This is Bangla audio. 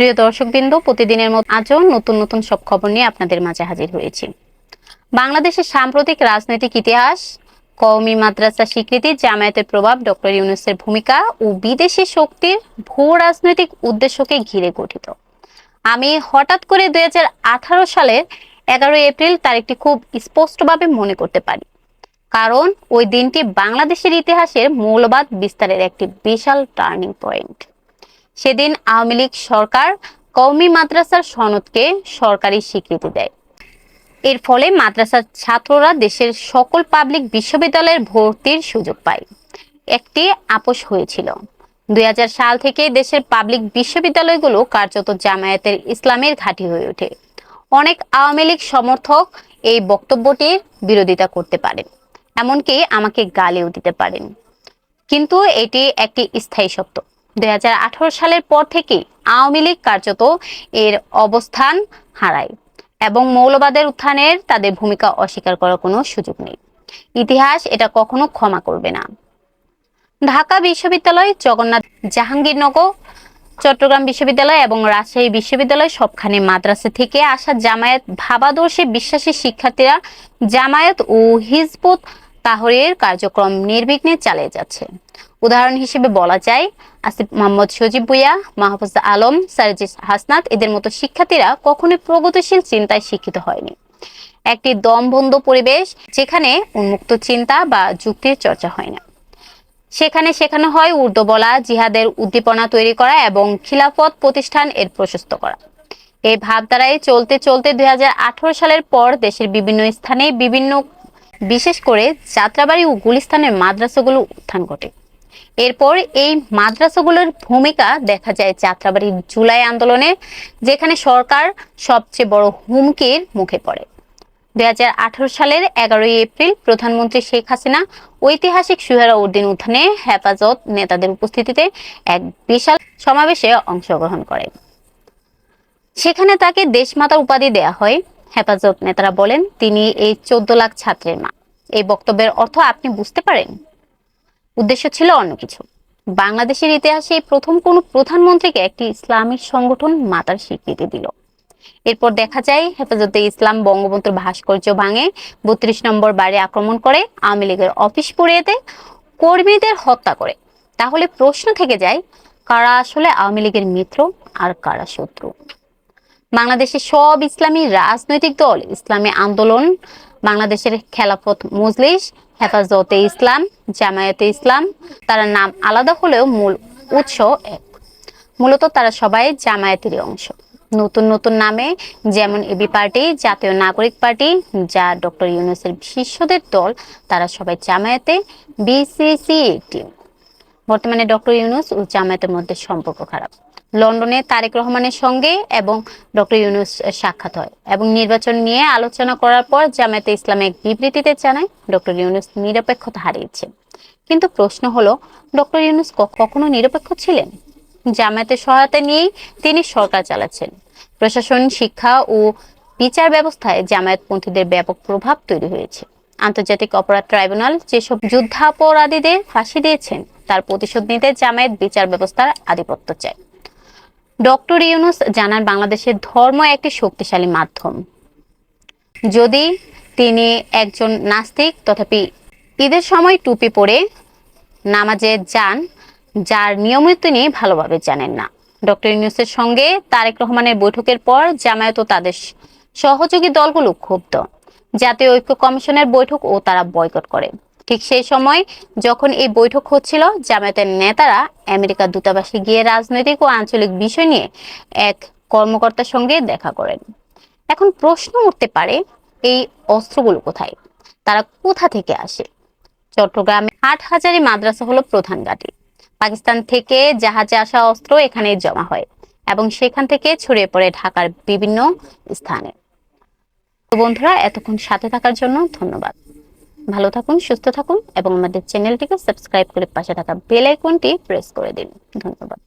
প্রিয় দর্শকবৃন্দ, প্রতিদিনের মতো আজও নতুন নতুন সব খবর নিয়ে আপনাদের মাঝে হাজির হয়েছি। বাংলাদেশের সাম্প্রতিক রাজনৈতিক ইতিহাস, কওমি মাদ্রাসা স্বীকৃতি, জামায়াতের প্রভাব, ডক্টর ইউনুসের ভূমিকা ও বিদেশি শক্তির ভূ রাজনৈতিক উদ্দেশ্যকে ঘিরে গঠিত। আমি হঠাৎ করে দুই হাজার আঠারো সালের এগারোই এপ্রিল তারিখটি খুব স্পষ্টভাবে মনে করতে পারি। কারণ ওই দিনটি বাংলাদেশের ইতিহাসের মৌলবাদ বিস্তারের একটি বিশাল টার্নিং পয়েন্ট। সেদিন আওয়ামী লীগ সরকার কওমি মাদ্রাসার সনদকে সরকারি স্বীকৃতি দেয়। এর ফলে মাদ্রাসার ছাত্ররা দেশের সকল পাবলিক বিশ্ববিদ্যালয়ের ভর্তির সুযোগ পায়। একটি আপোষ হয়েছিল। দুই হাজার সাল থেকে দেশের পাবলিক বিশ্ববিদ্যালয়গুলো কার্যত জামায়াতের ইসলামের ঘাঁটি হয়ে ওঠে। অনেক আওয়ামী লীগ সমর্থক এই বক্তব্যটির বিরোধিতা করতে পারেন, এমনকি আমাকে গালিও দিতে পারেন। কিন্তু এটি একটি স্থায়ী সত্য দুই হাজার আঠারো সালের পর থেকেই আওয়ামী লীগ কার্যত এর অবস্থান হারায় এবং মৌলবাদের উত্থানের তাদের ভূমিকা অস্বীকার করার কোনো সুযোগ নেই। ইতিহাস এটা কখনো ক্ষমা করবে না। ঢাকা বিশ্ববিদ্যালয়, জগন্নাথ জাহাঙ্গীরনগর, চট্টগ্রাম বিশ্ববিদ্যালয় এবং রাজশাহী বিশ্ববিদ্যালয় সবখানে মাদ্রাসা থেকে আসা জামায়াত ভাবাদর্শে বিশ্বাসী শিক্ষার্থীরা জামায়াত ও হিজবুত তাহরের কার্যক্রম নির্বিঘ্নে চালিয়ে যাচ্ছে। উদাহরণ হিসেবে বলা যায়, আসিফ মোহাম্মদ সজিব ভুইয়া, মাহফুজ আলম, সারজিস হাসনাত, এদের মতো শিক্ষার্থীরা কখনোই প্রগতিশীল চিন্তায় শিক্ষিত হয়নি। একটি দমবন্ধ পরিবেশ যেখানে উন্মুক্ত চিন্তা বা যুক্তির চর্চা হয় না। সেখানে শেখানো হয় উর্দু বলা, জিহাদের উদ্দীপনা তৈরি করা এবং খিলাফত প্রতিষ্ঠান এর প্রশস্ত করা। এই ভাবধারায় চলতে চলতে দুই হাজার আঠারো সালের পর দেশের বিভিন্ন স্থানে বিভিন্ন, বিশেষ করে যাত্রাবাড়ি ও গুলিস্তানের মাদ্রাসাগুলো উত্থান ঘটে। এরপর এই মাদ্রাসাগুলোর ভূমিকা দেখা যায় যাত্রাবাড়ির জুলাই আন্দোলনে, যেখানে সরকার সবচেয়ে বড় হুমকির মুখে পড়ে। দুই সালের এগারোই এপ্রিল প্রধানমন্ত্রী শেখ হাসিনা ঐতিহাসিক সুহেরা উদ্দিন উত্থানে হেফাজত নেতাদের উপস্থিতিতে এক বিশাল সমাবেশে অংশগ্রহণ করেন সেখানে তাকে দেশমাতা উপাধি দেয়া হয়। হেফাজত নেতারা বলেন, তিনি এই চোদ্দ লাখ ছাত্রের মা। এই বক্তব্যের অর্থ আপনি বুঝতে পারেন? উদ্দেশ্য ছিল অন্য কিছু। বাংলাদেশের ইতিহাসে প্রথম কোন প্রধানমন্ত্রীকে একটি ইসলামিক সংগঠন মাতার স্বীকৃতি দিল। এরপর দেখা যায়, হেফাজতে ইসলাম বঙ্গবন্ধুর ভাস্কর্য ভাঙে, বত্রিশ নম্বর বাড়ি আক্রমণ করে, আওয়ামী লীগের অফিস পুড়িয়ে দেয় কর্মীদের হত্যা করে। তাহলে প্রশ্ন থেকে যায়, কারা আসলে আওয়ামী লীগের মিত্র আর কারা শত্রু? বাংলাদেশের সব ইসলামী রাজনৈতিক দল, ইসলামী আন্দোলন বাংলাদেশের খেলাফত মজলিস, হেফাজতে ইসলাম, জামায়াতে ইসলাম, তারা নাম আলাদা হলেও মূল উৎস এক। মূলত তারা সবাই জামায়াতেরই অংশ। নতুন নতুন নামে যেমন এবি পার্টি, জাতীয় নাগরিক পার্টি, যা ডক্টর ইউনুসের শিষ্যদের দল, তারা সবাই জামায়াতে বিসিসি টিম। বর্তমানে ডক্টর ইউনুস ও জামায়াতের মধ্যে সম্পর্ক খারাপ। লন্ডনে তারেক রহমানের সঙ্গে এবং ডক্টর ইউনুস সাক্ষাৎ হয় এবং নির্বাচন নিয়ে আলোচনা করার পর জামায়াতে ইসলামে এক বিবৃতিতে জানায়, ডক্টর ইউনুস নিরপেক্ষতা হারিয়েছে। কিন্তু প্রশ্ন হলো, ডক্টর ইউনুস কখনো নিরপেক্ষ ছিলেন? জামায়াতের সহায়তা নিয়েই তিনি সরকার চালাচ্ছেন। প্রশাসন, শিক্ষা ও বিচার ব্যবস্থায় জামায়াতপন্থীদের ব্যাপক প্রভাব তৈরি হয়েছে। আন্তর্জাতিক অপরাধ ট্রাইব্যুনাল যেসব যুদ্ধাপরাধীদের ফাঁসি দিয়েছেন, তার প্রতিশোধ নিতে জামায়াত বিচার ব্যবস্থার আধিপত্য চায়। ডক্টর ইউনুস জানান বাংলাদেশের ধর্ম একটি শক্তিশালী মাধ্যম। যদি তিনি একজন নাস্তিক, তথাপি ঈদের সময় টুপি পরে নামাজে যান, যার নিয়মিত তিনি ভালোভাবে জানেন না। ডক্টর ইউনুসের সঙ্গে তারেক রহমানের বৈঠকের পর জামায়াত ও তাদের সহযোগী দলগুলো ক্ষুব্ধ। জাতীয় ঐক্য কমিশনের বৈঠক ও তারা বয়কট করে। ঠিক সেই সময় যখন এই বৈঠক হচ্ছিল, জামায়াতের নেতারা আমেরিকার দূতাবাসে গিয়ে রাজনৈতিক ও আঞ্চলিক বিষয় নিয়ে এক কর্মকর্তার সঙ্গে দেখা করেন। এখন প্রশ্ন উঠতে পারে, এই অস্ত্রগুলো কোথায়? তারা কোথা থেকে আসে? চট্টগ্রামে আট হাজারি মাদ্রাসা হলো প্রধান ঘাঁটি। পাকিস্তান থেকে জাহাজে আসা অস্ত্র এখানে জমা হয় এবং সেখান থেকে ছড়িয়ে পড়ে ঢাকার বিভিন্ন স্থানে। বন্ধুরা, এতক্ষণ সাথে থাকার জন্য ধন্যবাদ। ভালো থাকুন, সুস্থ থাকুন এবং আমাদের চ্যানেলটিকে সাবস্ক্রাইব করে পাশে থাকা বেল আইকনটি প্রেস করে দিন। ধন্যবাদ।